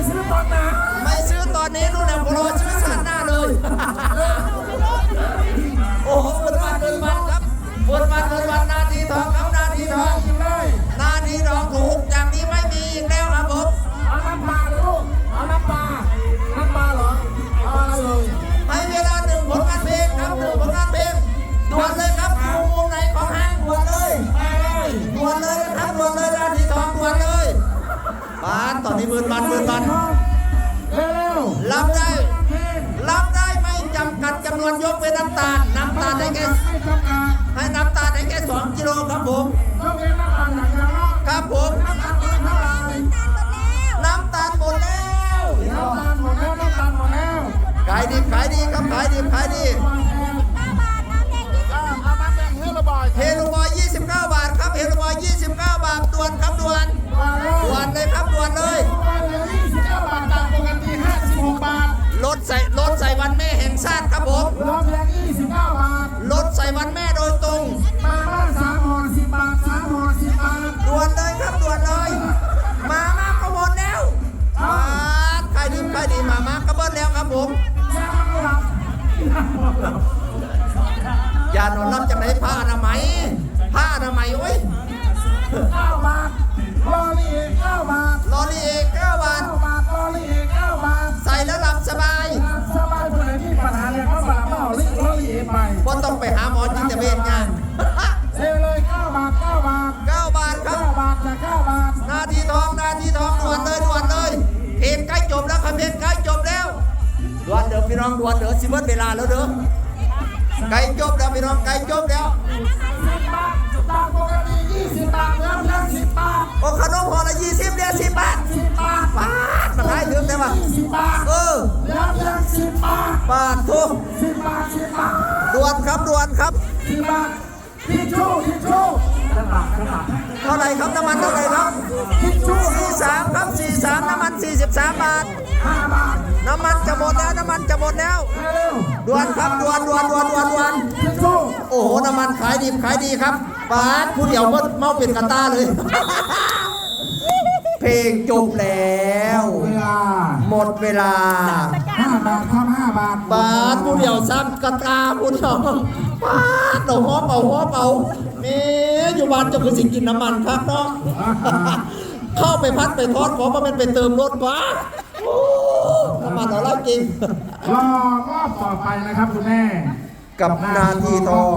ไปซื้อตอนไหนานตอนนี้หมื่นวันหมื่นวันเร็วเร็วรับได้ รับได้ไม่จำกัดจำนวนยกเว้นน้ำตาลน้ำตาลได้แค่ไม่จำกัดให้น้ำตาลได้แค่สองกิโลครับผมยกเว้นน้ำตาลอย่างเดียวเนาะครับผมน้ำตาลเท่าไหร่น้ำตาลหมดแล้วน้ำตาลหมดแล้วน้ำตาลหมดแล้วขายดีขายดีครับขายดีขายดีเอาเอาน้ำแดงให้ระบายเฮโลบอย29บาทครับเฮ ชาติครับผมรวมเพียง29 บาทรถใส่วันแม่โดยตรงมาบ้านสามห่อ10 บาทสามห่อ10 บาทด่วนเลยครับด่วนเลย มามาก็หมดแล้วมาขายดีขายดีมามาก็เบิ้ลแล้วครับผมยาไม่หลับอย่านอนรับจากไหนผ้าอนามัย บ่ต้องไปหาหมอจิตเวชงานเซลเลย9บาท9บาท9บาทครับ9บาทจาก9บาทนาทีทองนาทีทองด่วนเลยด่วนเลยเพลงใกล้จบแล้วครับเพลงใกล้จบแล้วด่วนเด้อพี่น้องด่วนเด้อสิเบิดเวลาแล้วเด้อใกล้จบแล้วพี่น้องใกล้จบแล้ว10บาทจากปกติ20บาทเหลือเพียง10บาทโอ้ขนมห่อละ20เนี่ย10บาท10บาทบาทมาได้ลืมได้ป่ะ20บาทเออเหลือเพียง10บาทบาททุก10บาท10บาทด่วน ครับด่วนครับ10บาททิชชู่ทิชชู่กระดาษกระดาษเท่าไหร่ครับน้ำมันเท่าไหร่ครับทิชชู่43ครับ43น้ำมัน43บาท5บาทน้ำมันจะหมดแล้วน้ำมันจะหมดแล้วเร็วด่วนครับด่วนด่วนด่วนด่วนด่วนทิชชู่โอ้โหน้ำมันขายดีขายดีครับปาดผู้เดียวเมื่เมาเป็นกระตาเลย เพลงจบแล้วเวลาหมดเวลา 5บาทครับ5บาทปาดผู้เดียวซ้ำกระตาผู้เดียวปาดเอาหัวเป่าหัวเป่าเมีอยู่บ้านเจะคือสิกินน้ำมันครับเนาะเข้าไปพัดไปทอดขอมาเป็นไปเติมรถวะโอ้น้ำมันเอาละจริงรอรอบต่อไปนะครับคุณแม่กับนาทีทอง